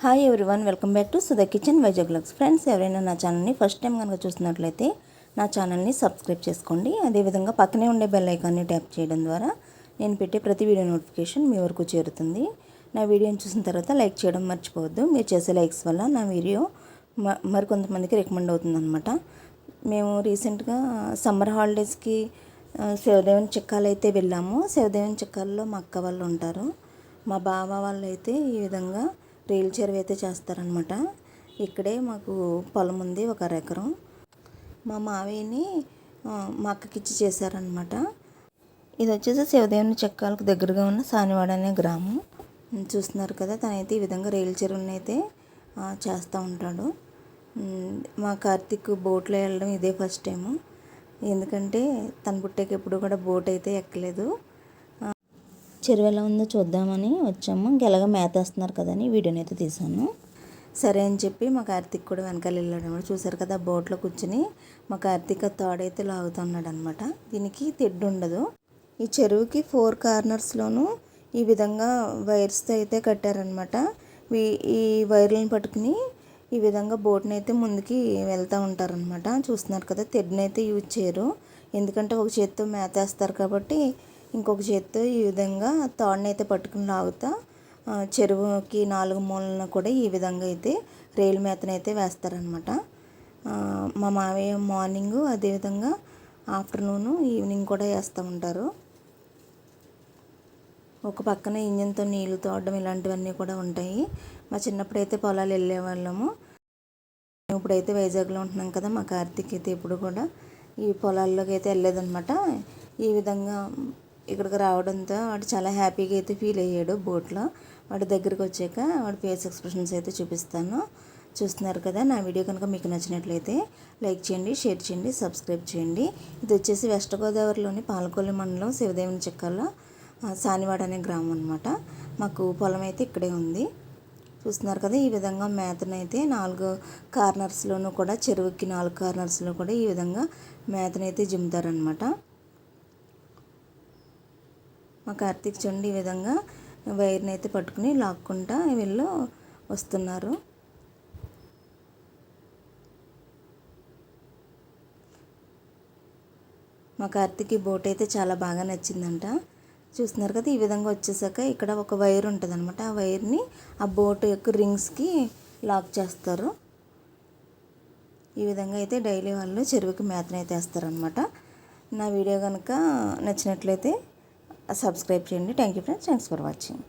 Hi everyone welcome back to Sudha kitchen Vizag blogs friends ఎవరైనా నా ఛానల్ని first time కనుక చూస్తున్నట్లయితే నా ఛానల్ని సబ్స్క్రైబ్ చేసుకోండి. అదేవిధంగా పక్కనే ఉండే బెల్ ఐకాన్ని ట్యాప్ చేయడం ద్వారా నేను పెట్టే ప్రతి వీడియో నోటిఫికేషన్ మీ వరకు చేరుతుంది. నా వీడియోని చూసిన తర్వాత లైక్ చేయడం మర్చిపోవద్దు. మీరు చేసే లైక్స్ వల్ల నా వీడియో మ మరికొంతమందికి రికమెండ్ అవుతుందన్నమాట. మేము రీసెంట్గా సమ్మర్ హాలిడేస్కి శివదేవన్ చిక్కాలు అయితే వెళ్ళాము. శివదేవన్ చిక్కాల్లో మా అక్క వాళ్ళు ఉంటారు. మా బావ వాళ్ళు అయితే ఈ విధంగా రేలు చెరువు అయితే చేస్తారనమాట ఇక్కడే మాకు పొలం ఉంది ఒక అరెకరం మా మావయ్యని మా అక్కకి ఇచ్చి చేశారనమాట ఇది వచ్చేసి శివదేవుని చెక్కాలకు దగ్గరగా ఉన్న సానివాడ అనే గ్రామం. చూస్తున్నారు కదా తనైతే ఈ విధంగా రైలు చెరువుని అయితే చేస్తూ ఉంటాడు. మా కార్తీక్ బోట్లో వెళ్ళడం ఇదే ఫస్ట్ టైము. ఎందుకంటే తన పుట్టేకి ఎప్పుడు కూడా బోట్ అయితే ఎక్కలేదు. చెరువు ఎలా ఉందో చూద్దామని వచ్చాము. గెలగ మేత వేస్తున్నారు కదని వీడియోని అయితే తీశాను. సరే అని చెప్పి మా కార్తీక్ కూడా వెనకాల వెళ్ళాడు అనమాట చూసారు కదా బోట్లో కూర్చుని మా కార్తీక్ తోడైతే లాగుతున్నాడు అనమాట దీనికి తెడ్డు ఉండదు. ఈ చెరువుకి ఫోర్ కార్నర్స్లోనూ ఈ విధంగా వైర్స్తో అయితే కట్టారనమాట ఈ వైర్లను పట్టుకుని ఈ విధంగా బోట్ని అయితే ముందుకి వెళ్తూ ఉంటారనమాట చూస్తున్నారు కదా తెడ్డునైతే అయితే యూజ్ చేయరు. ఎందుకంటే ఒక చేత్తో మేతేస్తారు కాబట్టి ఇంకొక చేత్తో ఈ విధంగా తాడునైతే అయితే పట్టుకుని లాగుతా చెరువుకి నాలుగు మూలన కూడా ఈ విధంగా అయితే రేలు మేతనైతే వేస్తారనమాట మా మావయ్య మార్నింగ్ అదేవిధంగా ఆఫ్టర్నూను ఈవినింగ్ కూడా వేస్తూ ఉంటారు. ఒక పక్కన ఇంజన్తో నీళ్ళు తోడడం ఇలాంటివన్నీ కూడా ఉంటాయి. మా చిన్నప్పుడైతే పొలాలు వెళ్ళేవాళ్ళము. ఇప్పుడైతే వైజాగ్లో ఉంటున్నాం కదా మా కార్తీక్ అయితే ఇప్పుడు కూడా ఈ పొలాల్లోకి అయితే వెళ్ళలేదన్నమాట. ఈ విధంగా ఇక్కడికి రావడంతో వాడు చాలా హ్యాపీగా అయితే ఫీల్ అయ్యాడు బోట్లో. వాడి దగ్గరికి వచ్చాక వాడి ఫేస్ ఎక్స్ప్రెషన్స్ అయితే చూపిస్తాను. చూస్తున్నారు కదా నా వీడియో కనుక మీకు నచ్చినట్లయితే లైక్ చేయండి షేర్ చేయండి సబ్స్క్రైబ్ చేయండి. ఇది వచ్చేసి వెస్ట్ గోదావరిలోని పాలకొల్లి మండలం శివదేవుని చిక్కల్లో సానివాడ అనే గ్రామం అనమాట మాకు పొలం అయితే ఇక్కడే ఉంది. చూస్తున్నారు కదా ఈ విధంగా మేతనైతే నాలుగు కార్నర్స్లోనూ కూడా చెరువుకి నాలుగు కార్నర్స్లో కూడా ఈ విధంగా మేతనైతే జిమ్ముతారనమాట మా కార్తీక్ చూడండి ఈ విధంగా వైర్ని అయితే పట్టుకుని లాక్కుంటా వీళ్ళు వస్తున్నారు. మా కార్తీక్ బోట్ అయితే చాలా బాగా నచ్చిందంట. చూస్తున్నారు కదా ఈ విధంగా వచ్చేసాక ఇక్కడ ఒక వైర్ ఉంటుంది అనమాట ఆ వైర్ని ఆ బోట్ యొక్క రింగ్స్కి లాక్ చేస్తారు. ఈ విధంగా అయితే డైలీ వాళ్ళు చెరువుకి మేతనైతే వేస్తారనమాట నా వీడియో కనుక నచ్చినట్లయితే సబ్స్క్రైబ్ చేయండి. Thank you friends thanks for watching